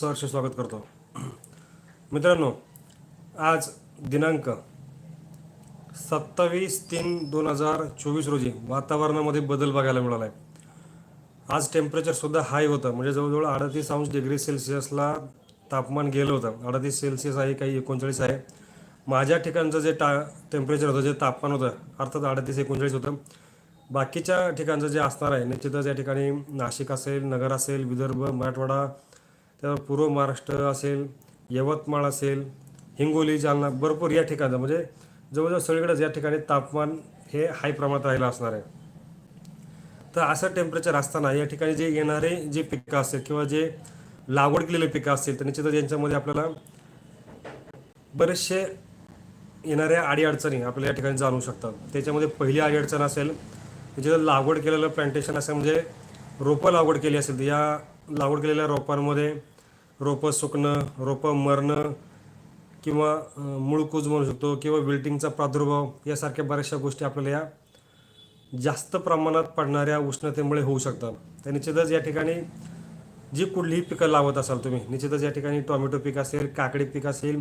सहर्ष स्वागत करतो. मित्रांनो आज दिनांक सत्तावीस तीन दोन हजार चोवीस रोजी वातावरणामध्ये बदल बघायला मिळाला आहे आज टेम्परेचरसुद्धा हाय होतं. म्हणजे जवळजवळ अडतीस अंश डिग्री सेल्सिअसला तापमान गेलं होतं. अडतीस सेल्सिअस आहे काही एकोणचाळीस आहे. माझ्या ठिकाणचं जे टा टेम्परेचर होतं जे तापमान होतं अर्थात अडतीस एकोणचाळीस होतं. बाकीच्या ठिकाणचं जे असणार आहे निश्चितच या ठिकाणी नाशिक असेल नगर असेल विदर्भ मराठवाडा त्यावर पूर्व महाराष्ट्र असेल यवतमाळ असेल हिंगोली जालना भरपूर या ठिकाणचं म्हणजे जवळजवळ सगळीकडेच या ठिकाणी तापमान हे हाय प्रमाणात राहिलं असणार आहे. तर असं टेम्परेचर असताना या ठिकाणी जे येणारे जे पिकं असतील किंवा जे लागवड केलेले पिकं असतील तर निश्चितच यांच्यामध्ये आपल्याला बरेचसे येणाऱ्या अडीअडचणी आपल्याला या ठिकाणी जाणवू शकतात. त्याच्यामध्ये पहिली अडीअडचण असेल जे लागवड केलेलं प्लांटेशन असेल म्हणजे रोपं लागवड केली असेल तर या लागवड केलेल्या रोपांमध्ये रोपं सुकणं रोपं मरणं किंवा मूळ मूळकूज म्हणू शकतो किंवा विल्टिंगचा प्रादुर्भाव यासारख्या बऱ्याचशा गोष्टी आपल्याला या जास्त प्रमाणात पडणाऱ्या उष्णतेमुळे होऊ शकतात. तर निश्चितच या ठिकाणी जी कुठलीही पिकं लावत असाल तुम्ही निश्चितच या ठिकाणी टोमॅटो पीक असेल काकडी पीक असेल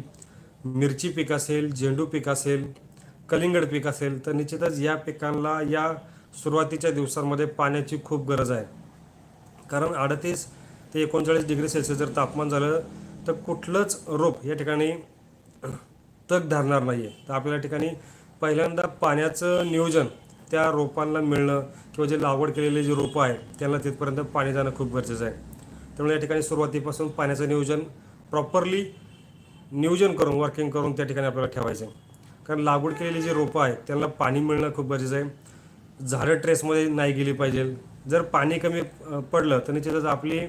मिरची पीक असेल झेंडू पीक असेल कलिंगड पीक असेल तर निश्चितच या पिकांना या सुरुवातीच्या दिवसांमध्ये पाण्याची खूप गरज आहे. कारण अडतीस ते एकोणचाळीस डिग्री सेल्सिअस जर तापमान झालं तर कुठलंच रोप या ठिकाणी तग धरणार नाही आहे तर आपल्या या ठिकाणी पहिल्यांदा पाण्याचं नियोजन त्या रोपांना मिळणं किंवा जे लागवड केलेले जे रोपं आहेत त्यांना तिथपर्यंत पाणी जाणं खूप गरजेचं आहे. त्यामुळे या ठिकाणी सुरुवातीपासून पाण्याचं नियोजन प्रॉपरली नियोजन करून वर्किंग करून त्या ठिकाणी आपल्याला ठेवायचं आहे. कारण लागवड केलेली जी रोपं आहेत त्यांना पाणी मिळणं खूप गरजेचं आहे. झाडं ट्रेसमध्ये नाही गेली पाहिजे. जर पाणी कमी पडलं तर निश्चितच आपली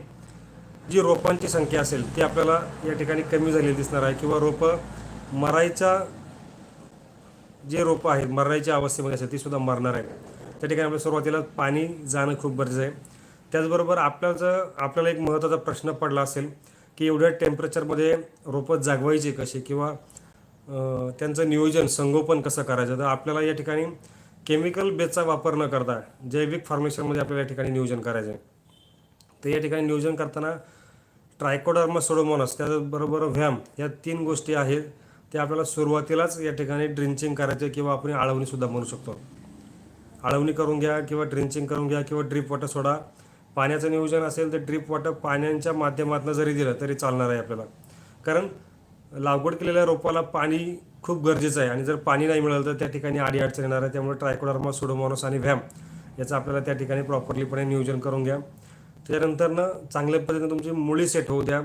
जी रोपांची संख्या असेल ती आपल्याला या ठिकाणी कमी झालेली दिसणार आहे. किंवा रोपं मरायच्या जे रोपं आहेत मरायच्या अवस्थेमध्ये असेल ती सुद्धा मरणार आहे त्या ठिकाणी आपल्या सुरुवातीला पाणी जाणं खूप गरजेचं आहे. त्याचबरोबर आपल्याचं आपल्याला एक महत्त्वाचा प्रश्न पडला असेल की एवढ्या टेम्परेचरमध्ये रोपं जागवायची कशी? किंवा त्यांचं नियोजन संगोपन कसं करायचं? तर आपल्याला या ठिकाणी केमिकल बेसचा वापर न करता जैविक फॉर्मेशनमध्ये आपल्याला या ठिकाणी नियोजन करायचं आहे. तर या ठिकाणी नियोजन करताना ट्रायकोडर्मा सोडोमोनस त्याचबरोबर व्हॅम या तीन गोष्टी आहेत त्या आपल्याला सुरुवातीलाच या ठिकाणी ड्रिंचिंग करायचे किंवा आपण आळवणीसुद्धा म्हणू शकतो. आळवणी करून घ्या किंवा ड्रिंचिंग करून घ्या किंवा ड्रीप वॉटर सोडा. पाण्याचं नियोजन असेल तर ड्रीप वॉटर पाण्याच्या माध्यमातून जरी दिलं तरी चालणार आहे आपल्याला. कारण लागवड केलेल्या रोपाला पाणी खूप गरजेचं आहे आणि जर पाणी नाही मिळालं तर त्या ठिकाणी आडी अडचण येणार आहे. त्यामुळे ट्रायकोडर्मा सुडोमॉनस आणि व्हॅम याचं आपल्याला त्या ठिकाणी प्रॉपरलीपणे नियोजन करून घ्या. त्यानंतरनं चांगल्या पद्धतीने तुमची मुळी सेट होऊ द्या.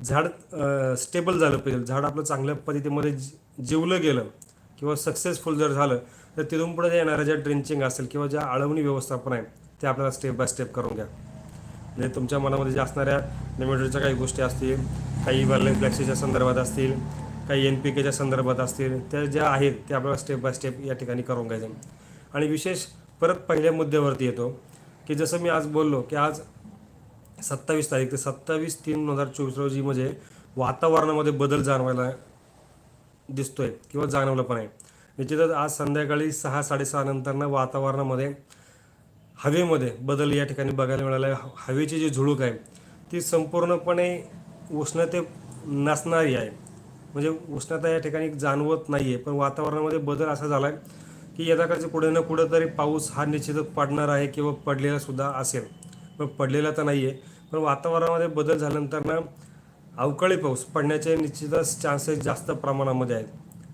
झाड स्टेबल झालं पाहिजे. झाड आपलं चांगल्या पद्धतीमध्ये जिवलं गेलं किंवा सक्सेसफुल जर झालं तर तिथून पुढे येणाऱ्या ज्या ड्रिंचिंग असेल किंवा ज्या आळवणी व्यवस्थापन आहे ते आपल्याला स्टेप बाय स्टेप करून घ्या. म्हणजे तुमच्या मनामध्ये ज्या असणाऱ्या लिमिटेडच्या काही गोष्टी असतील काही वर्लन फ्लॅक्सीच्या संदर्भात असतील काही एन पी केच्या संदर्भात असतील त्या ज्या आहेत त्या आपल्याला स्टेप बाय स्टेप या ठिकाणी करून घ्यायचं. आणि विशेष परत पहिल्या मुद्द्यावरती येतो की जसं मी आज बोललो की आज सत्तावीस तारीख ते सत्तावीस तीन दोन हजार चोवीस रोजी म्हणजे वातावरणामध्ये बदल जाणवायला दिसतोय किंवा जाणवलं पण आहे. निश्चितच आज संध्याकाळी सहा साडेसहा नंतरनं वातावरणामध्ये हवेमध्ये बदल या ठिकाणी बघायला मिळाला आहे. हवेची जी झुळूक आहे ती संपूर्णपणे उष्णते नसणारी आहे. म्हणजे उष्णता या ठिकाणी जाणवत नाही आहे पण वातावरणामध्ये बदल असा झाला आहे की यथाकाळचे कुठे ना कुठं तरी पाऊस हा निश्चितच पडणार आहे किंवा पडलेला सुद्धा असेल. पण पडलेला तर नाही आहे पण वातावरणामध्ये बदल झाल्यानंतर ना अवकाळी पाऊस पडण्याचे निश्चितच चान्सेस जास्त प्रमाणामध्ये आहेत.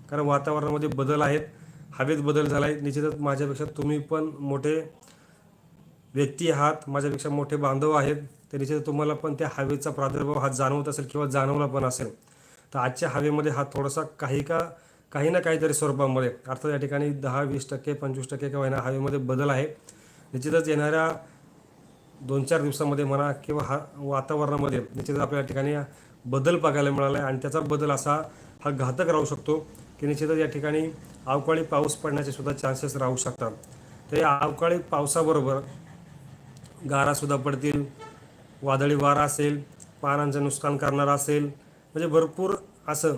कारण वातावरणामध्ये बदल आहेत हवेत बदल झाला आहे निश्चितच माझ्यापेक्षा तुम्ही पण मोठे व्यक्ती आहात माझ्यापेक्षा मोठे बांधव आहेत. तर निश्चित तुम्हाला पण त्या हवेचा प्रादुर्भाव हा जाणवत असेल किंवा जाणवला पण असेल. तर आजच्या हवेमध्ये हा थोडासा काही का काही ना काहीतरी स्वरूपामध्ये अर्थात या ठिकाणी दहा वीस टक्के पंचवीस टक्के किंवा ना हवेमध्ये बदल आहे. निश्चितच येणाऱ्या दोन चार दिवसामध्ये म्हणा किंवा हा वातावरणामध्ये निश्चितच आपल्या या ठिकाणी बदल बघायला मिळाला आहे आणि त्याचा बदल असा हा घातक राहू शकतो की निश्चितच या ठिकाणी अवकाळी पाऊस पडण्याचे सुद्धा चान्सेस राहू शकतात. तर या अवकाळी पावसाबरोबर गारासुद्धा पडतील वादळी वारा असेल पानांचं नुकसान करणारा असेल म्हणजे भरपूर असं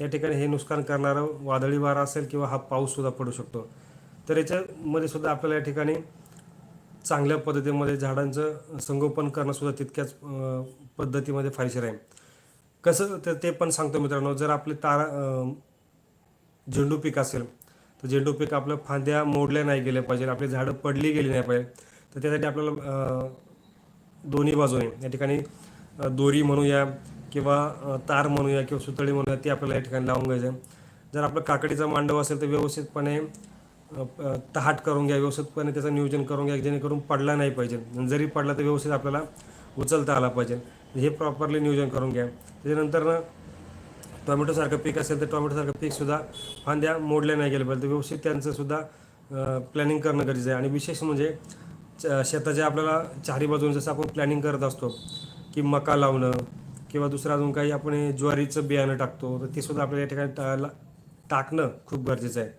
या ठिकाणी हे नुकसान करणारं वादळी वारा असेल किंवा हा पाऊससुद्धा पडू शकतो. तर याच्यामध्ये सुद्धा आपल्याला या ठिकाणी चांगल्या पद्धतीमध्ये झाडांचं संगोपन करणंसुद्धा तितक्याच पद्धतीमध्ये फायदेशीर आहे कसं तर ते पण सांगतो मित्रांनो जर आपले तारा झेंडू पीक असेल तर झेंडू पीक आपलं फांद्या मोडल्या नाही गेल्या पाहिजे आपली झाडं पडली गेली नाही पाहिजे तर त्यासाठी आपल्याला दोन्ही बाजूने या ठिकाणी दोरी म्हणूया किंवा तार म्हणूया किंवा सुतळी म्हणूया ती आपल्याला या ठिकाणी लावून घ्यायचं आहे. जर आपलं काकडीचा मांडव असेल तर व्यवस्थितपणे तहाट करून घ्या व्यवस्थितपणे त्याचं नियोजन करून घ्या जेणेकरून पडला नाही पाहिजे. जरी पडला तर व्यवस्थित आपल्याला उचलता आला पाहिजे. हे प्रॉपरली नियोजन करून घ्या. त्याच्यानंतर ना टोमॅटोसारखं पीक असेल तर टोमॅटोसारखं पीकसुद्धा फांद्या मोडल्या नाही गेल्या पाहिजे. तर व्यवस्थित त्यांचंसुद्धा प्लॅनिंग करणं गरजेचं आहे. आणि विशेष म्हणजे शेताच्या आपल्याला चारी बाजून जसं आपण प्लॅनिंग करत असतो की मका लावणं किंवा दुसरं अजून काही आपण ज्वारीचं बियाणं टाकतो तर ते सुद्धा आपल्याला या ठिकाणी टाकणं खूप गरजेचं आहे.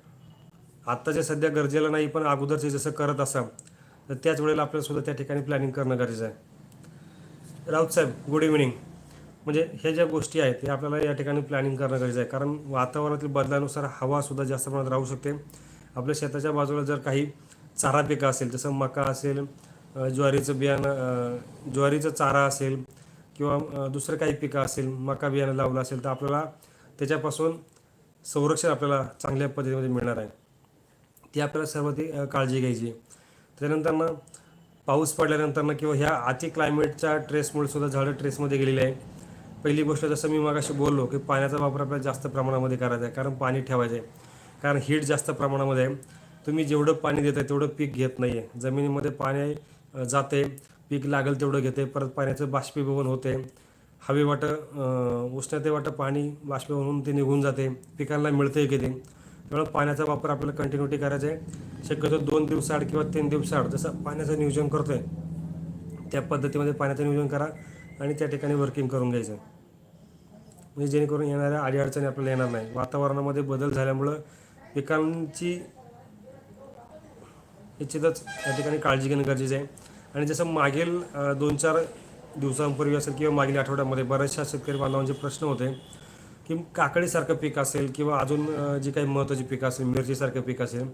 आत्ताच्या सध्या गरजेला नाही पण अगोदरचे जसं करत असाल तर त्याच वेळेला आपल्याला सुद्धा त्या ठिकाणी प्लॅनिंग करणं गरजेचं आहे. राऊत साहेब गुड इव्हिनिंग म्हणजे ह्या ज्या गोष्टी आहेत ते आपल्याला या ठिकाणी प्लॅनिंग करणं गरजेचं आहे. कारण वातावरणातील बदलानुसार हवासुद्धा जास्त प्रमाणात राहू शकते. आपल्या शेताच्या बाजूला जर काही चारा पिकं असेल जसं मका असेल ज्वारीचं बियाणं ज्वारीचं चारा असेल किंवा दुसरं काही पिकं असेल मका बियाणं लावलं असेल तर आपल्याला त्याच्यापासून संरक्षण आपल्याला चांगल्या पद्धतीमध्ये मिळणार आहे. ती आपल्याला सर्व ती काळजी घ्यायची. त्यानंतरनं पाऊस पडल्यानंतरनं किंवा ह्या अति क्लायमेटच्या ट्रेसमुळे सुद्धा झाडं ट्रेसमध्ये गेलेली आहे. पहिली गोष्ट जसं मी मागाशी बोललो की पाण्याचा वापर आपल्याला जास्त प्रमाणामध्ये करायचा आहे कारण पाणी ठेवायचं आहे. कारण हीट जास्त प्रमाणामध्ये आहे. तुम्ही जेवढं पाणी देताय तेवढं पीक घेत नाही आहे जमिनीमध्ये पाणी जाते पीक लागेल तेवढं घेते परत पाण्याचं बाष्पीभवन होते हवेवाटं उष्णते उष्णतेवाटं पाणी बाष्पीभवन होऊन ते निघून जाते. पिकांना मिळते किती त्यामुळे पाण्याचा वापर आपल्याला कंटिन्युटी करायचा आहे. शक्यतो दोन दिवसाआड किंवा तीन दिवसाआड जसं पाण्याचं नियोजन करतो आहे त्या पद्धतीमध्ये पाण्याचं नियोजन करा आणि त्या ठिकाणी वर्किंग करून घ्यायचं. म्हणजे जेणेकरून येणाऱ्या अडीअडचणी आपल्याला येणार नाही. वातावरणामध्ये बदल झाल्यामुळं पिकांची निश्चितच या ठिकाणी काळजी घेणं गरजेचं आहे. आणि जसं मागील दोन चार दिवसांपूर्वी असेल किंवा मागील आठवड्यामध्ये बऱ्याचशा शेतकरी बांधवांचे प्रश्न होते. की काकडीसारखं पीक असेल किंवा अजून जी काही महत्त्वाची पिकं असेल मिरचीसारखं पीक असेल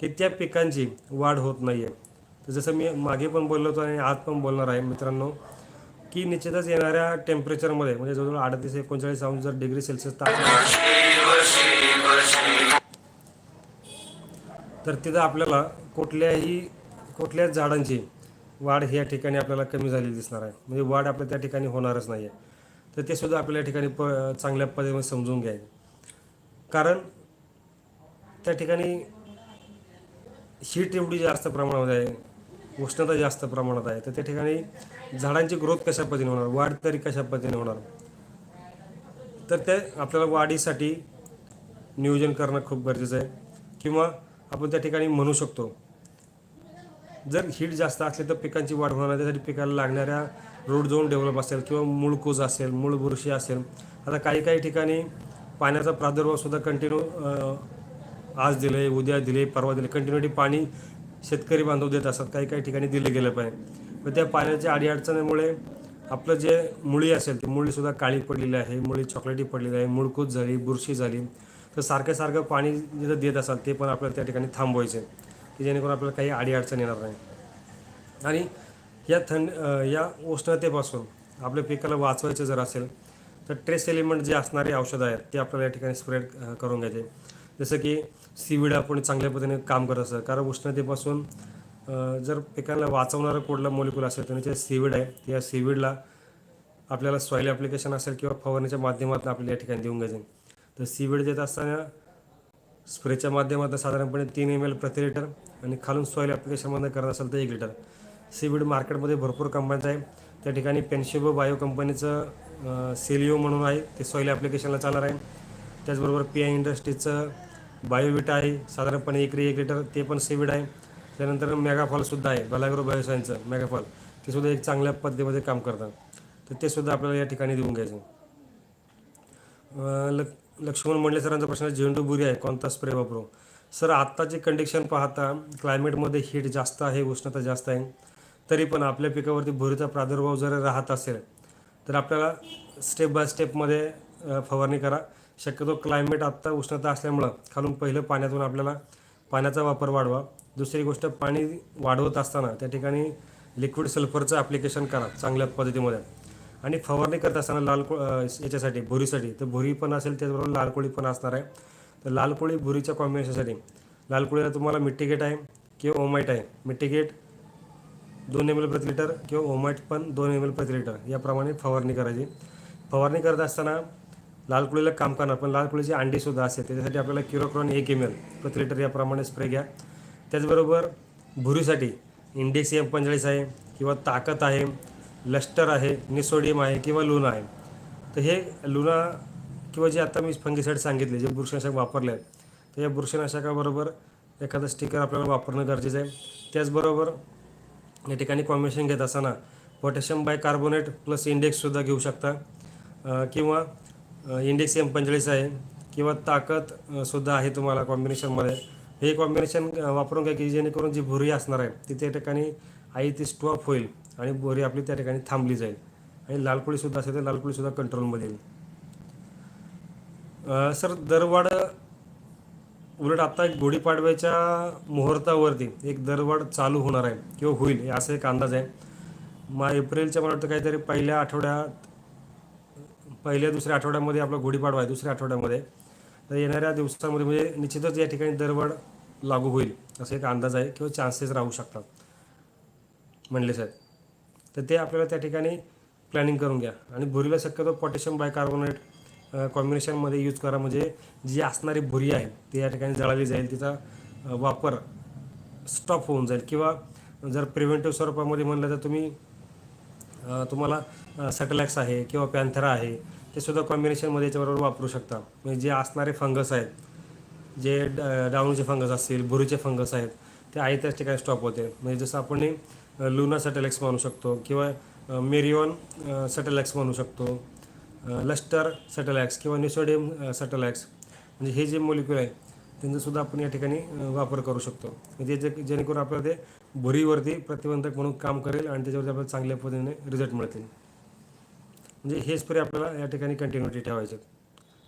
की त्या पिकांची वाढ होत नाही आहे तर जसं मी मागे पण बोललो होतो आणि आज पण बोलणार आहे मित्रांनो की निश्चितच येणाऱ्या टेम्परेचरमध्ये म्हणजे जवळजवळ अडतीस एकोणचाळीस अंश जर डिग्री सेल्सिअस तापमान तर तिथं आपल्याला कुठल्याही कुठल्याच झाडांची वाढ ह्या ठिकाणी आपल्याला कमी झालेली दिसणार आहे. म्हणजे वाढ आपल्या त्या ठिकाणी होणारच नाही आहे तर ते सुद्धा आपल्या ठिकाणी प चांगल्या पद्धतीने समजून घ्यायचं. कारण त्या ठिकाणी हीट एवढी जास्त प्रमाणामध्ये आहे उष्णता जास्त प्रमाणात आहे तर त्या ठिकाणी झाडांची ग्रोथ कशा पद्धतीने होणार वाढ तरी कशा पद्धतीने होणार? तर ते आपल्याला वाढीसाठी नियोजन करणं खूप गरजेचं आहे. किंवा आपण त्या ठिकाणी म्हणू शकतो जर हीट जास्त असली तर पिकांची वाढ होणार नाही त्यासाठी पिकाला लागणाऱ्या रोड झोन डेव्हलप असेल किंवा मूळकूज असेल मूळ बुरशी असेल आता काही काही ठिकाणी पाण्याचा प्रादुर्भावसुद्धा कंटिन्यू आज दिले उद्या दिले परवा दिले कंटिन्युटी पाणी शेतकरी बांधव देत असतात. काही काही ठिकाणी दिलं गेलं पाहिजे पण त्या पाण्याच्या अडीअडचणीमुळे आपलं जे मुळी असेल ती मुळीसुद्धा काळी पडलेली आहे. मुळी चॉकलेटी पडलेली आहे मुळकूज झाली बुरशी झाली. तर सारखं सारखं पाणी जिथं देत असाल ते पण आपल्याला त्या ठिकाणी थांबवायचे की जेणेकरून आपल्याला काही अडीअडचण येणार नाही. आणि या थंड या उष्णतेपासून आपल्या पिकाला वाचवायचं जर असेल तर ट्रेस एलिमेंट जे असणारे औषधं आहेत ते आपल्याला या ठिकाणी स्प्रेड करून घ्यायचे. जसं की सीविड आपण चांगल्या पद्धतीने काम करत असतं कारण उष्णतेपासून जर पिकांना वाचवणारं कुठलं मोलिक्युल असेल तर जे सीविड आहे त्या सीविडला आपल्याला सॉईल ॲप्लिकेशन असेल किंवा फवारणीच्या माध्यमातून आपल्याला या ठिकाणी देऊन घ्यायचे. तर सीविड देत असताना स्प्रेच्या माध्यमातून साधारणपणे तीन एम एल प्रति लिटर आणि खालून सॉईल ॲप्लिकेशनमध्ये करत असेल तर एक लिटर. सीविड मार्केटमध्ये भरपूर कंपन्या आहे. त्या ठिकाणी पेन्शिबो बायो कंपनीचं सेलिओ म्हणून आहे. ते सॉईल ॲप्लिकेशनला चालणार आहे. त्याचबरोबर पी आय इंडस्ट्रीजचं बायोविटा आहे. साधारणपणे एकरी एक लिटर ते पण सीविड आहे. त्यानंतर मेगाफॉलसुद्धा आहे. बलाग्रो बायोसायन्सचं मेगाफॉल. ते सुद्धा एक चांगल्या पद्धतीमध्ये काम करतात. तर ते सुद्धा आपल्याला या ठिकाणी देऊन घ्यायचं ल लक लक्ष्मण मंडले सरांचा प्रश्न झेंडू बुरी आहे कोणता स्प्रे वापरू? सर आत्ताची कंडिशन पाहता क्लायमेटमध्ये हीट जास्त आहे उष्णता जास्त आहे. तरी पण आपल्या पिकावरती भुरीचा प्रादुर्भाव जर राहत असेल तर आपल्याला स्टेप बाय स्टेपमध्ये फवारणी करा. शक्यतो क्लायमेट आत्ता उष्णता असल्यामुळं खालून पहिलं पाण्यातून आपल्याला पाण्याचा वापर वाढवा. दुसरी गोष्ट पाणी वाढवत असताना त्या ठिकाणी लिक्विड सल्फरचं ॲप्लिकेशन करा चांगल्या पद्धतीमध्ये. आणि फवारणी करत असताना लाल को याच्यासाठी भुरीसाठी तर भुरी पण असेल त्याचबरोबर लाल कोळी पण असणार आहे. तर लाल कोळी भुरीच्या कॉम्बिनेशनसाठी लाल कोळीला तुम्हाला मिट्टीगेट आहे किंवा ओमाईट आहे. मिट्टीगेट दोन एम एल प्रति लिटर किंवा ओमाइट पण दोन एम एल प्रति लिटर याप्रमाणे फवारणी करायची. फवारणी करत असताना लाल कुळीला काम करणार पण लाल कुळीची अंडीसुद्धा असते. त्याच्यासाठी आपल्याला किरोक्रॉन एक एम एल प्रति लिटर याप्रमाणे स्प्रे घ्या. त्याचबरोबर भुरीसाठी इंडेक्स एम पंचेचाळीस आहे किंवा ताकद आहे लस्टर आहे निसोडियम आहे किंवा लुना आहे. तर हे लुना किंवा जे आता मी फंगीसाठी सांगितले जे बुरशीनाशक वापरले आहेत तर या बुरशीनाशकाबरोबर एखादं स्टिकर आपल्याला वापरणं गरजेचं आहे. त्याचबरोबर या ठिकाणी कॉम्बिनेशन घेत असताना पोटॅशियम बाय कार्बोनेट प्लस इंडेक्ससुद्धा घेऊ शकता. किंवा इंडेक्स एम पंचेचाळीस आहे किंवा ताकदसुद्धा आहे तुम्हाला कॉम्बिनेशनमध्ये. हे कॉम्बिनेशन वापरून घ्या की जेणेकरून जी भुरी असणार आहे ती त्या ठिकाणी आई ती स्टॉप होईल आणि भुरी आपली त्या ठिकाणी थांबली जाईल. आणि लालकुळीसुद्धा असेल तर लालकुळीसुद्धा कंट्रोलमध्ये येईल. सर दरवाढ उलट आता एक गुढीपाडव्याच्या मुहूर्तावरती एक दरवाढ चालू होणार आहे किंवा होईल असा एक अंदाज आहे. मग एप्रिलच्या मला वाटतं काहीतरी पहिल्या आठवड्यात पहिल्या दुसऱ्या आठवड्यामध्ये आपला गुढीपाडवा आहे दुसऱ्या आठवड्यामध्ये. तर येणाऱ्या दिवसांमध्ये म्हणजे निश्चितच या ठिकाणी दरवाढ लागू होईल असा एक अंदाज आहे किंवा चान्सेस राहू शकतात म्हणले साहेब. तर ते आपल्याला त्या ठिकाणी प्लॅनिंग करून घ्या. आणि भुरीला शक्यतो पोटॅशियम बायकार्बोनेट कॉम्बिनेशनमध्ये यूज करा. म्हणजे जी असणारी भुरी आहे ती या ठिकाणी जळाली जाईल. तिचा वापर स्टॉप होऊन जाईल. किंवा जर प्रिव्हेंटिव्ह स्वरूपामध्ये म्हणलं तर तुम्ही तुम्हाला सॅटेलाइट्स आहे किंवा पॅन्थरा आहे ते सुद्धा कॉम्बिनेशनमध्ये याच्याबरोबर वापरू शकता. म्हणजे जे असणारे फंगस आहेत जे डाऊनचे फंगस असतील भुरीचे फंगस आहेत ते आहे त्याच ठिकाणी स्टॉप होते. म्हणजे जसं आपण लुना सॅटेलाइक्स म्हणू शकतो किंवा मेरिओन अ, म्हणू शकतो. लस्टर सॅटेलाइक्स किंवा निसोडियम अ, म्हणजे हे जे मोलिक्युल आहे त्यांचासुद्धा आपण या ठिकाणी वापर करू शकतो. म्हणजे जे जेणेकरून आपल्याला ते भुरीवरती प्रतिबंधक म्हणून काम करेल आणि त्याच्यावरती आपल्याला चांगल्या पद्धतीने रिझल्ट मिळतील. म्हणजे हे स्प्रे आपल्याला या ठिकाणी कंटिन्युटी ठेवायचे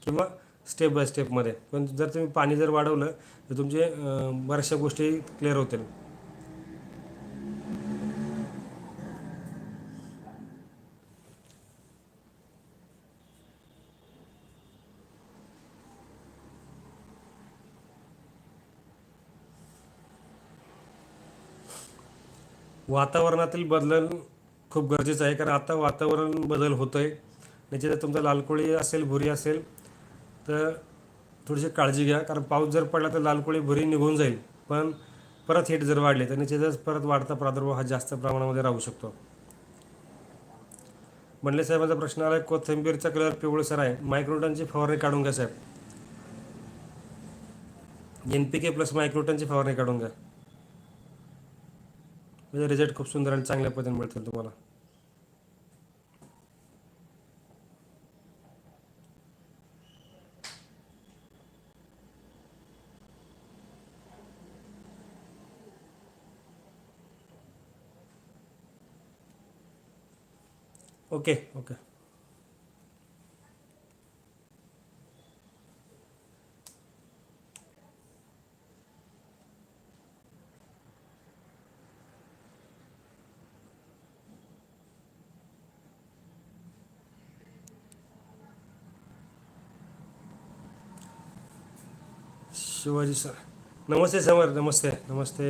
किंवा स्टेप बाय स्टेपमध्ये पण जर तुम्ही पाणी जर वाढवलं तर तुमचे बऱ्याचशा गोष्टी क्लिअर होतील. वातावरणातील बदल खूप गरजेचं आहे कारण आता वातावरण बदल होतं आहे निश्चितच तुमचा लालकोळी असेल भुरी असेल तर थोडीशी काळजी घ्या. कारण पाऊस जर पडला तर लालकोळी भुरी निघून जाईल. पण परत हिट जर वाढले तर निश्चितच परत वाढता प्रादुर्भाव हा जास्त प्रमाणामध्ये राहू शकतो. म्हणले साहेबांचा प्रश्न आला आहे कोथिंबीरचा कलर पिवळसर आहे. मायक्रोटनची फवारणी काढून घ्या साहेब. एन पी के प्लस मायक्रोटनची फवारणी काढून घ्या. म्हणजे रिझल्ट खूप सुंदर आणि चांगल्या पद्धतीने मिळतील तुम्हाला. Okay okay Shivaji sir. नमस्ते समर नमस्ते नमस्ते.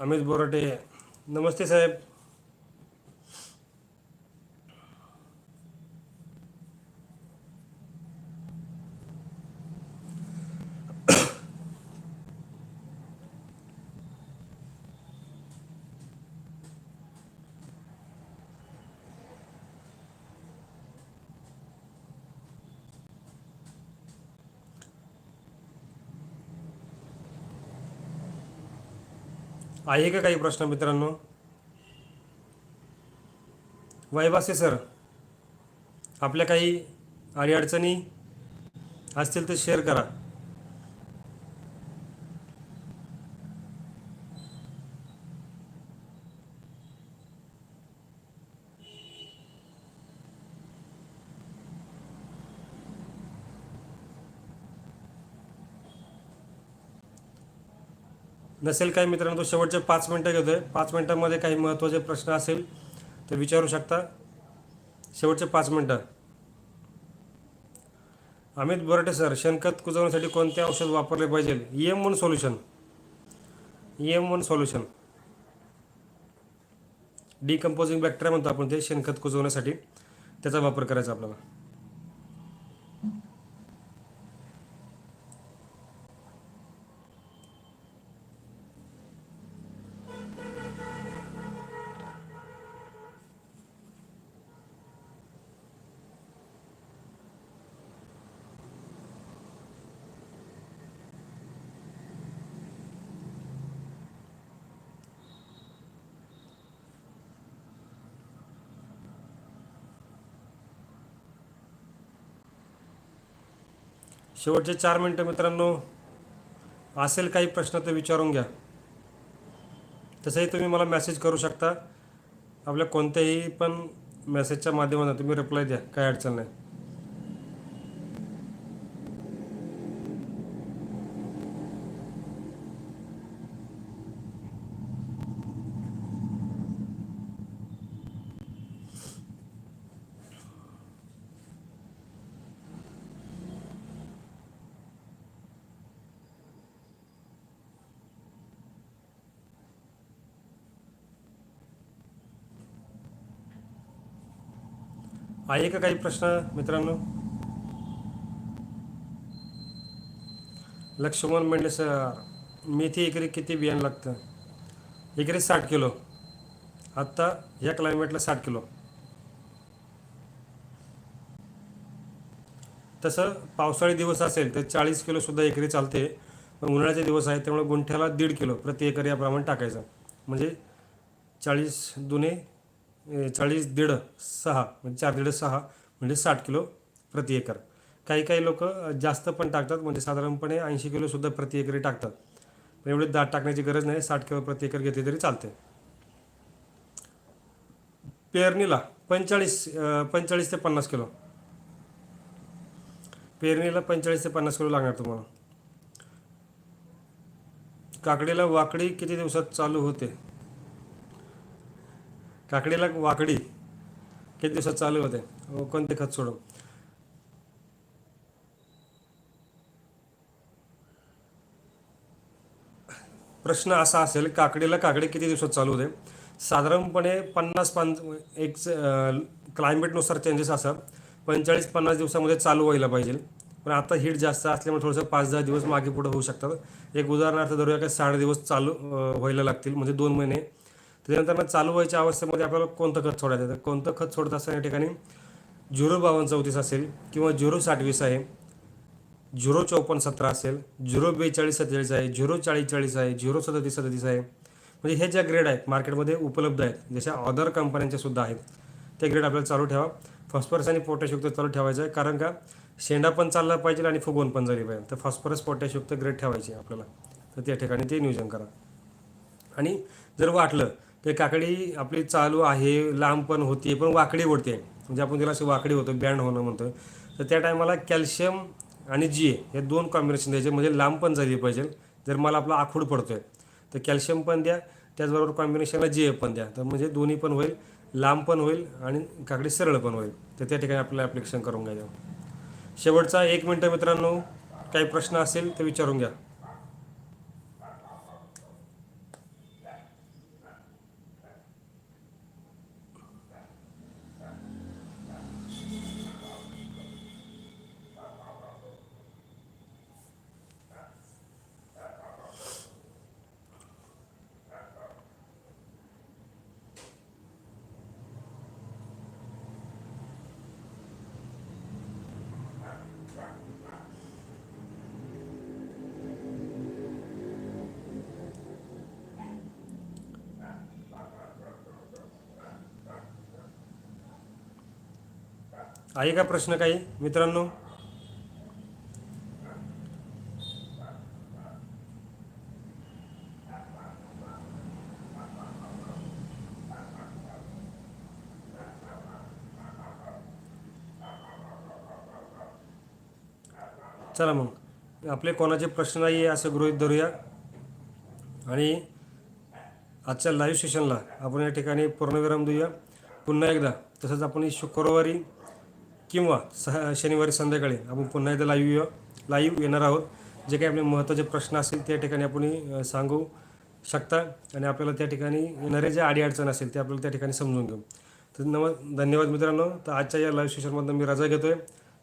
अमित बोराटे नमस्ते साहेब. आहे का काही प्रश्न मित्रांनो? वैभासे सर आपल्या काही अडीअडचणी असतील तर शेअर करा. नसेल काही मित्रांनो तो शेवटचे पाच मिनटं घेतो आहे पाच मिनटामध्ये काही महत्त्वाचे प्रश्न असेल तर विचारू शकता. शेवटचे पाच मिनटं. अमित बोराटे सर शेणखत कुजवण्यासाठी कोणते औषध वापरले पाहिजे? E M one solution E M one solution decomposing bacteria म्हणतो आपण ते शेणखत कुजवण्यासाठी. त्याचा वापर करायचा आपल्याला. शेवटचे चार मिनटं मित्रांनो असेल काही प्रश्न तर विचारून घ्या. तसंही तुम्ही मला मेसेज करू शकता. आपल्या कोणत्याही पण मेसेजच्या माध्यमातून तुम्ही रिप्लाय द्या काही अडचण नाही. आहे का काही प्रश्न मित्रांनो? लक्ष्मण मेंढे सर मेथी एकरी किती बियाणं लागतं? एकरी साठ किलो. आत्ता ह्या क्लायमेटला साठ किलो. तसं पावसाळी दिवस असेल तर चाळीस किलोसुद्धा एकरी चालते पण उन्हाळ्याचे दिवस आहेत त्यामुळे गुंठ्याला दीड किलो प्रति एकर याप्रमाणे टाकायचं. म्हणजे चाळीस दुने चाळीस दीड सहा म्हणजे चार दीड सहा म्हणजे साठ किलो प्रति एकर. काही काही लोक जास्त पण टाकतात म्हणजे साधारणपणे ऐंशी किलोसुद्धा प्रति एकरी टाकतात. पण एवढे दाट टाकण्याची गरज नाही साठ किलो प्रति एकर घेतली तरी चालते पेरणीला पंचेचाळीस पंचेचाळीस ते पन्नास किलो. पेरणीला पंचेचाळीस ते पन्नास किलो लागणार तुम्हाला. काकडीला वाकडी किती दिवसात चालू होते? काकडीला वाकडी किती दिवसात चालू होते? हो, कोणते खत सोडव प्रश्न असा असेल काकडीला काकडी किती दिवसात चालू होते? साधारणपणे पन्नास पान एक क्लायमेटनुसार चेंजेस असतात. पंचेचाळीस पन्नास दिवसामध्ये चालू व्हायला पाहिजे. पण आता हीट जास्त असल्यामुळे थोडंसं पाच दहा दिवस मागे पुढे होऊ शकतात. एक उदाहरणार्थ धरूया का साठ दिवस चालू व्हायला लागतील. म्हणजे दोन महिने. त्याच्यानंतर चालू व्हायच्या अवस्थेमध्ये आपल्याला कोणतं खत सोडायचं तर कोणतं खत सोडत असताना या ठिकाणी? झिरो बावन्न चौतीस असेल किंवा झिरो साठवीस आहे. झिरो चौपन्न सतरा असेल झिरो बेचाळीस सत्तेचाळीस आहे झिरो चाळीस चाळीस आहे झिरो सदतीस सदतीस आहे. म्हणजे हे ज्या ग्रेड आहेत मार्केटमध्ये उपलब्ध आहेत. जशा अदर कंपन्यांच्या सुद्धा आहेत. ते ग्रेड आपल्याला चालू ठेवा. फॉस्फरस आणि पोटॅशयुक्त चालू ठेवायचं आहे. कारण का? शेंडा पण चालला पाहिजे आणि फुगवून पण झाली पाहिजे. तर फॉस्फरस पोटॅशयुक्त ग्रेड ठेवायचे आपल्याला. तर त्या ठिकाणी ते नियोजन करा. आणि जर वाटलं ते काकडी आपली चालू आहे लांब पण होती पण वाकडी ओढते म्हणजे आपण तिला अशी वाकडी होतो बँड होणं म्हणतो तर त्या टायमाला कॅल्शियम आणि जी ए हे दोन कॉम्बिनेशन द्यायचे. म्हणजे लांब पण झाली पाहिजे. जर मला आपला आखूड पडतो आहे तर कॅल्शियम पण द्या. त्याचबरोबर कॉम्बिनेशनला जी ए पण द्या. तर म्हणजे दोन्ही पण होईल लांब पण होईल आणि काकडी सरळ पण होईल. तर त्या ठिकाणी आपल्याला ॲप्लिकेशन करून घ्यायचं. शेवटचा एक मिनटं मित्रांनो. काही प्रश्न असेल तर विचारून घ्या. आहे का प्रश्न काही मित्रांनो? चला मग. आपले कोणाचे प्रश्न नाही आहे असं गृहीत धरूया. आणि आजच्या लाईव्ह सेशनला आपण या ठिकाणी पूर्णविराम देऊया. पुन्हा एकदा तसंच आपण शुक्रवारी किंवा सहा शनिवारी संध्याकाळी आपण पुन्हा एकदा लाईव्ह लाईव्ह येणार आहोत. जे काही आपले महत्त्वाचे प्रश्न असतील त्या ठिकाणी आपण सांगू शकता आणि आपल्याला त्या ठिकाणी येणारे जे अडीअडचण असेल ते आपल्याला त्या ठिकाणी समजून घेऊ. तर नम धन्यवाद मित्रांनो. तर आजच्या या लाईव्ह सेशनमधून मी रजा घेतोय.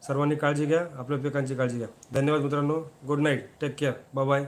सर्वांनी काळजी घ्या आपल्या पिकांची काळजी घ्या. धन्यवाद मित्रांनो. Good night take care bye